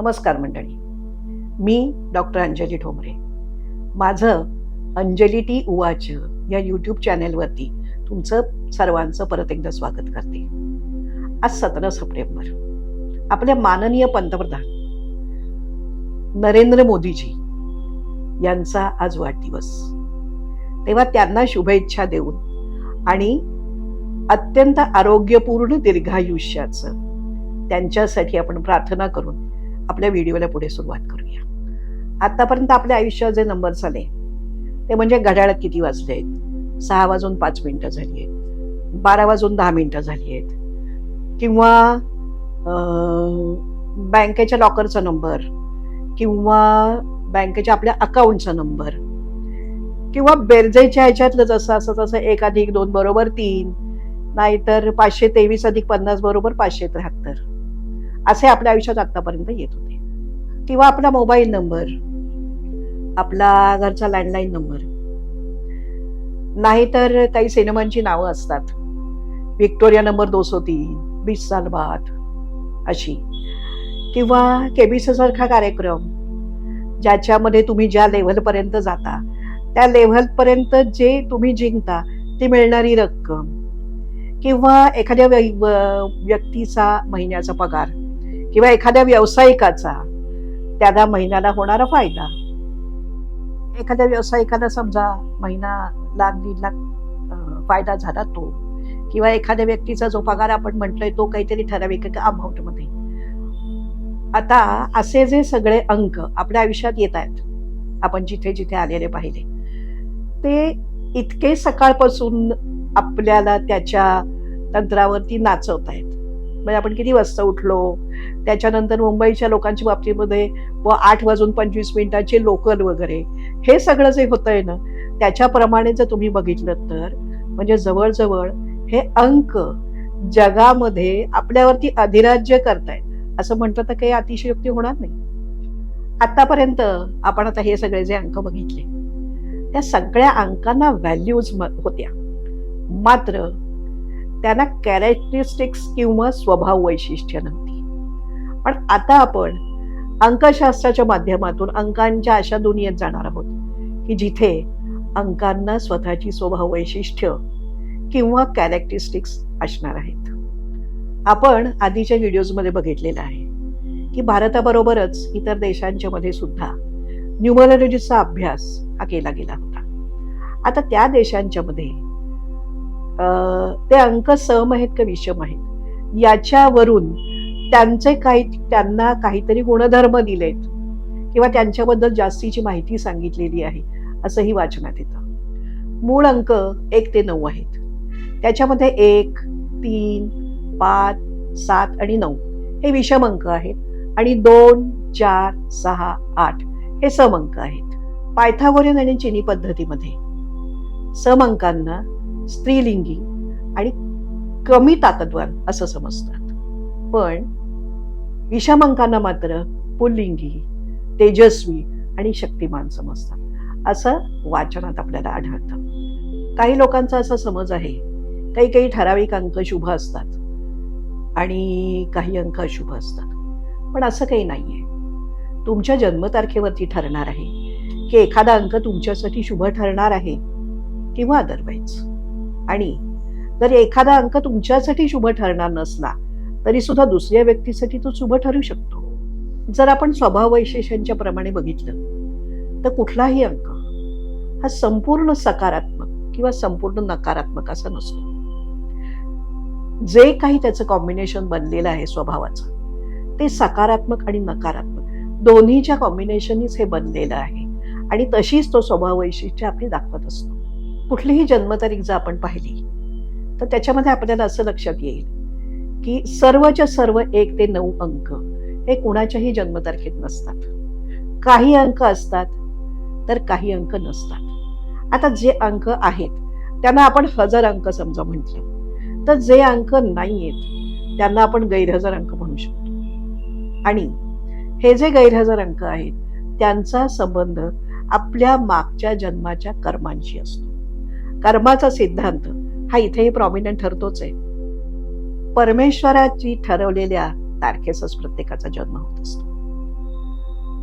नमस्कार मंडळी. मी डॉक्टर अंजली ठोंबरे. माझं अंजली टी उवाच या यूट्यूब चॅनेलवरती तुमचं सर्वांचं परत एकदा स्वागत करते. आज सतरा सप्टेंबर. आपल्या माननीय पंतप्रधान नरेंद्र मोदीजी यांचा आज वाढदिवस. तेव्हा त्यांना शुभेच्छा देऊन आणि अत्यंत आरोग्यपूर्ण दीर्घायुष्याचं त्यांच्यासाठी आपण प्रार्थना करून आपल्या व्हिडिओला पुढे सुरुवात करूया. आत्तापर्यंत आपल्या आयुष्यात जे नंबर झाले ते म्हणजे घड्याळात किती वाजले आहेत सहा वाजून पाच मिनटं झाली आहेत बारा वाजून दहा मिनटं झाली आहेत किंवा बँकेच्या लॉकरचा नंबर किंवा बँकेच्या आपल्या अकाउंटचा नंबर किंवा बेरजेच्या ह्याच्यातलं जसं असं तसं एक अधिक दोन बरोबर तीन नाहीतर पाचशे तेवीस अधिक पन्नास बरोबर पाचशे त्र्याहत्तर. असे आपल्या आयुष्यात आतापर्यंत येत होते. किंवा आपला मोबाईल नंबर आपला घरचा लँडलाईन नंबर नाहीतर काही सिनेमांची नावं असतात. व्हिक्टोरिया नंबर दोनशे तीन बीस साल बाद अशी. किंवा केबीसीसारखा कार्यक्रम ज्याच्यामध्ये तुम्ही ज्या लेव्हलपर्यंत जाता त्या लेव्हलपर्यंत जे तुम्ही जिंकता ती मिळणारी रक्कम. किंवा एखाद्या व्य- व्यक्तीचा महिन्याचा पगार. किंवा एखाद्या व्यावसायिकाचा त्याला महिन्याला होणारा फायदा. एखाद्या व्यावसायिकाला समजा महिना लाख दीड लाख फायदा झाला तो किंवा एखाद्या व्यक्तीचा जो पगार आपण म्हटलंय तो काहीतरी ठराविक का मध्ये आता असे जे सगळे अंक आपल्या आयुष्यात येत आहेत आपण जिथे जिथे आलेले पाहिले ते इतके सकाळपासून आपल्याला त्याच्या तंत्रावरती नाचवत आहेत. म्हणजे आपण किती वाजता उठलो? त्याच्यानंतर मुंबईच्या लोकांच्या बाबतीमध्ये व आठ वाजून पंचवीस मिनिटाचे लोकल वगैरे हे सगळं जे होतंय ना त्याच्याप्रमाणे जर तुम्ही बघितलं तर म्हणजे जवळजवळ हे अंक जगामध्ये आपल्यावरती अधिराज्य करतायत. असं म्हटलं तर काही अतिशयोक्ती होणार नाही. आतापर्यंत आपण आता हे सगळे जे अंक बघितले त्या सगळ्या अंकांना व्हॅल्यूज होत्या. मात्र त्यांना कॅरेक्टरिस्टिक्स किंवा स्वभाव वैशिष्ट्य नव्हती. पण आता आपण अंकशास्त्राच्या माध्यमातून अंकांच्या अशा दुनियेत जाणार आहोत की जिथे अंकांना स्वतःची स्वभाव वैशिष्ट्य किंवा कॅरेक्टरिस्टिक्स असणार आहेत. आपण आधीच्या व्हिडिओजमध्ये बघितलेलं आहे की भारताबरोबरच इतर देशांच्या मध्ये सुद्धा न्यूमरोलॉजीचा अभ्यास हा केला गेला होता. आता त्या देशांच्या मध्ये ते अंक सम आहेत का विषम आहेत याच्यावरून त्यांचे काही त्यांना काहीतरी गुणधर्म दिलेत. किंवा त्यांच्याबद्दल जास्तीची माहिती सांगितलेली आहे असंही वाचनात येतं. मूळ अंक एक ते नऊ आहेत. त्याच्यामध्ये एक तीन पाच सात आणि नऊ हे विषम अंक आहेत. आणि दोन चार सहा आठ हे सम अंक आहेत. पायथागोरियन आणि चिनी पद्धतीमध्ये. सम अंकांना स्त्रीलिंगी आणि कमी ताकदवान असं समजतात. पण विषमंकांना मात्र पुल्लिंगी तेजस्वी आणि शक्तिमान समजतात. असं वाचनात आपल्याला आढळतं. काही लोकांचा असा समज आहे काही काही ठराविक अंक शुभ असतात आणि काही अंक अशुभ असतात. पण असं काही नाही आहे तुमच्या जन्मतारखेवरती ठरणार आहे की एखादा अंक तुमच्यासाठी शुभ ठरणार आहे किंवा अदरवाईज आणि जर एखादा अंक तुमच्यासाठी शुभ ठरणार नसला तरी सुद्धा दुसऱ्या व्यक्तीसाठी तो शुभ ठरू शकतो. जर आपण स्वभाव वैशिष्ट्यांच्या प्रमाणे बघितलं तर कुठलाही अंक हा संपूर्ण सकारात्मक किंवा संपूर्ण नकारात्मक असा नसतो. जे काही त्याचं कॉम्बिनेशन बनलेलं आहे स्वभावाचं ते सकारात्मक आणि नकारात्मक दोन्हीच्या कॉम्बिनेशननीच हे बनलेलं आहे. आणि तशीच तो स्वभाव वैशिष्ट्य आपली दाखवत असतो. कुठलीही जन्मतारीख जर आपण पाहिली तर त्याच्यामध्ये आपल्याला असं लक्षात येईल की सर्वच्या सर्व एक ते नऊ अंक हे कुणाच्याही जन्मतारखेत नसतात. काही अंक असतात तर काही अंक नसतात. आता जे अंक आहेत त्यांना आपण हजार अंक समजा म्हटलं तर जे अंक नाही आहेत त्यांना आपण गैरहजर अंक म्हणू शकतो. आणि हे जे गैरहजर अंक आहेत त्यांचा संबंध आपल्या मागच्या जन्माच्या कर्मांशी असतो. कर्माचा सिद्धांत. हा इथेही प्रॉमिनंट ठरतोच आहे. परमेश्वराची ठरवलेल्या तारखेचाच प्रत्येकाचा जन्म होत असतो.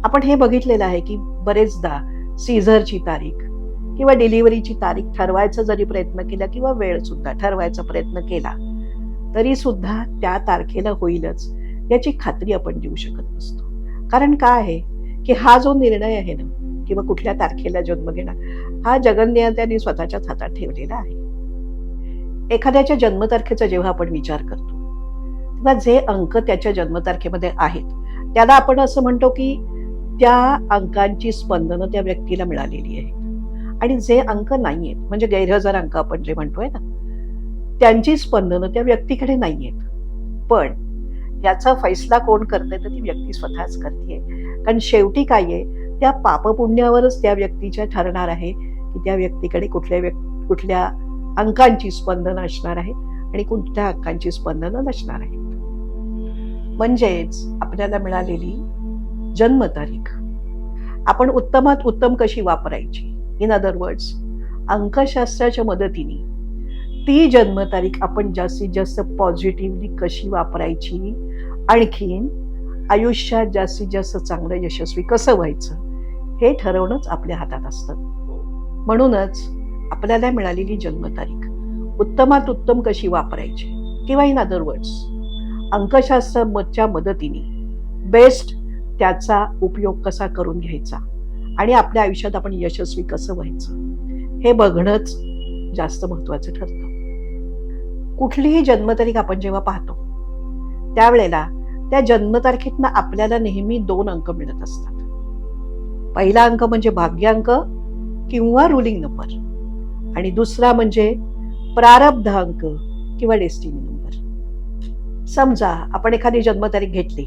आपण हे बघितलेलं आहे की बरेचदा सीझरची तारीख किंवा डिलिव्हरीची तारीख ठरवायचा जरी प्रयत्न केला किंवा वेळ सुद्धा ठरवायचा प्रयत्न केला तरी सुद्धा त्या तारखेला होईलच याची खात्री आपण देऊ शकत नसतो. कारण काय आहे? की हा जो निर्णय आहे ना किंवा कुठल्या तारखेला जन्म घेणार? हा जगन्नियंत्याने स्वतःच्याच हातात ठेवलेला आहे. एखाद्याच्या जन्मतारखेचा जेव्हा आपण विचार करतो तेव्हा जे अंक त्याच्या जन्मतारखेमध्ये आहेत त्याला आपण असं म्हणतो की त्या अंकांची स्पंदनं त्या व्यक्तीला मिळालेली आहेत. आणि जे अंक नाही आहेत म्हणजे गैरहजर अंक आपण जे म्हणतोय ना त्यांची स्पंदनं त्या व्यक्तीकडे नाही आहेत पण याचा फैसला कोण करते तर ती व्यक्ती स्वतःच करते कारण शेवटी काय आहे त्या पापपुण्यावरच त्या व्यक्तीच्या ठरणार आहे की त्या व्यक्तीकडे कुठल्या व्यक् कुठल्या अंकांची स्पंदनं असणार आहे आणि कोणत्या अंकांची स्पंदनं नसणार आहेत म्हणजेच आपल्याला मिळालेली जन्मतारीख. आपण उत्तमात उत्तम कशी वापरायची? इन अदर वर्ड्स अंकशास्त्राच्या मदतीने ती जन्मतारीख आपण जास्तीत जास्त पॉझिटिव्हली कशी वापरायची? आणखीन आयुष्यात जास्तीत जास्त चांगलं यशस्वी कसं व्हायचं? हे ठरवणंच आपल्या हातात असतं. म्हणूनच आपल्याला मिळालेली जन्मतारीख उत्तमात उत्तम कशी वापरायची किंवा इन अदर वर्ड्स अंकशास्त्राच्या मदतीने बेस्ट त्याचा उपयोग कसा करून घ्यायचा आणि आपल्या आयुष्यात आपण यशस्वी कसं व्हायचं हे बघणंच जास्त महत्त्वाचं ठरतं. कुठलीही जन्मतारीख आपण जेव्हा पाहतो त्यावेळेला त्या जन्मतारखेतनं आपल्याला नेहमी दोन अंक मिळत असतात. पहिला अंक म्हणजे भाग्यांक किंवा रुलिंग नंबर आणि दुसरा म्हणजे प्रारब्ध अंक किंवा डेस्टिनी नंबर समजा आपण एखादी जन्मतारीख घेतली.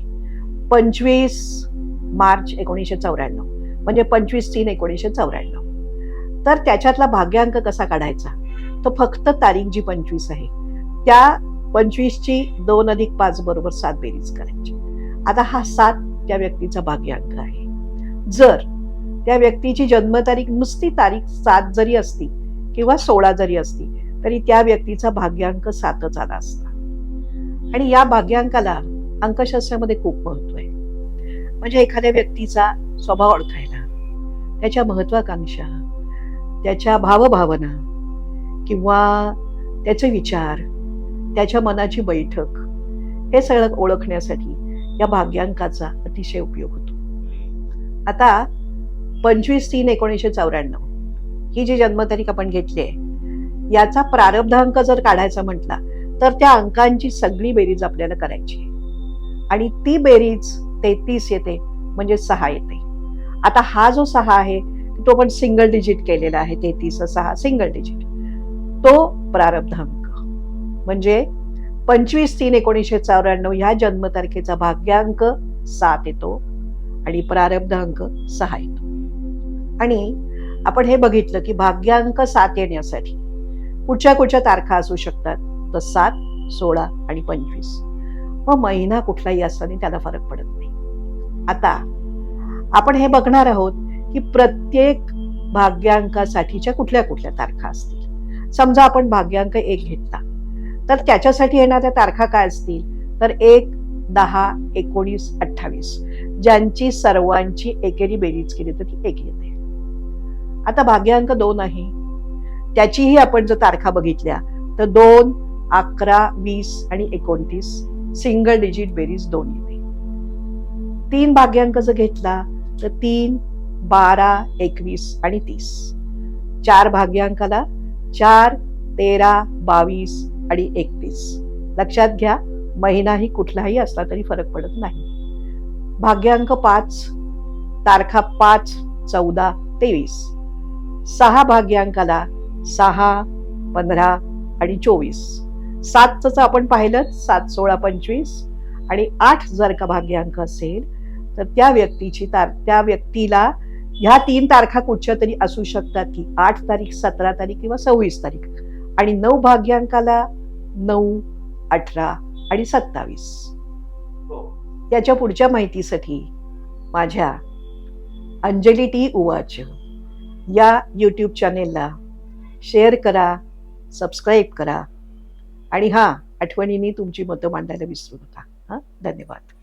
पंचवीस मार्च एकोणीसशे चौऱ्याण्णव. म्हणजे पंचवीस तीन एकोणीसशे चौऱ्याण्णव. तर त्याच्यातला भाग्यांक कसा काढायचा? तर फक्त तारीख जी पंचवीस आहे. त्या पंचवीसची दोन अधिक पाच बरोबर सात बेरीज करायची. आता हा सात त्या व्यक्तीचा भाग्यांक आहे. जर त्या व्यक्तीची जन्मतारीख नुसती तारीख सात जरी असती किंवा सोळा जरी असती तरी त्या व्यक्तीचा भाग्यांक सातच आला असता. आणि या भाग्यांकाला अंकशास्त्रामध्ये खूप महत्त्व आहे. म्हणजे एखाद्या व्यक्तीचा स्वभाव ओळखायला त्याच्या महत्वाकांक्षा त्याच्या भावभावना किंवा त्याचे विचार त्याच्या मनाची बैठक हे सगळं ओळखण्यासाठी या भाग्यांकाचा अतिशय उपयोग होतो. आता पंचवीस तीन एकोणीसशे चौऱ्याण्णव. ही जी जन्मतारीख आपण घेतली आहे याचा प्रारब्ध अंक जर काढायचा म्हटला तर त्या अंकांची सगळी बेरीज आपल्याला करायची आहे. आणि ती बेरीज तेहतीस येते म्हणजे सहा येते. आता हा जो सहा आहे तो पण सिंगल डिजिट केलेला आहे तेहतीस सहा सिंगल डिजिट तो प्रारब्ध अंक म्हणजे पंचवीस तीन एकोणीसशे चौऱ्याण्णव ह्या जन्मतारखेचा भाग्यांक सात येतो आणि प्रारब्ध अंक सहा येतो. आणि आपण हे बघितलं की भाग्यांक सात येण्यासाठी कुठच्या कुठच्या तारखा असू शकतात? तर सात सोळा आणि पंचवीस. मग महिना कुठलाही असताना त्याला फरक पडत नाही. आता आपण हे बघणार आहोत की प्रत्येक भाग्यांकासाठीच्या कुठल्या कुठल्या तारखा असतील. समजा आपण भाग्यांक एक घेतला तर त्याच्यासाठी येणाऱ्या तारखा काय असतील? तर एक दहा एकोणीस अठ्ठावीस. ज्यांची सर्वांची एकेरी बेरीज केली तर ती एक येते. आता भाग्यांक दोन आहे. त्याचीही आपण जर तारखा बघितल्या तर दोन अकरा वीस आणि एकोणतीस सिंगल डिजिट बेरीज दोन येते. तीन भाग्यांक जर घेतला तर तीन बारा एकवीस आणि तीस. चार भाग्यांकाला चार तेरा बावीस आणि एकतीस. लक्षात घ्या महिनाही कुठलाही असला तरी फरक पडत नाही. भाग्यांक पाच तारखा पाच चौदा तेवीस. सहा भाग्यांकाला सहा पंधरा आणि चोवीस. सातच आपण पाहिलं सात सोळा पंचवीस आणि आठ जर का भाग्यांक असेल तर त्या व्यक्तीची तार त्या व्यक्तीला ह्या तीन तारखा कुठच्या तरी असू शकतात की आठ तारीख सतरा तारीख किंवा सव्वीस तारीख. आणि नऊ भाग्यांकाला नऊ अठरा आणि सत्तावीस. याच्या पुढच्या माहितीसाठी माझ्या अंजली टी उवाच. या यूट्यूब चॅनेलला शेअर करा सबस्क्राईब करा. आणि हां आठवणीने तुमची मतं मांडायला विसरू नका. हां धन्यवाद.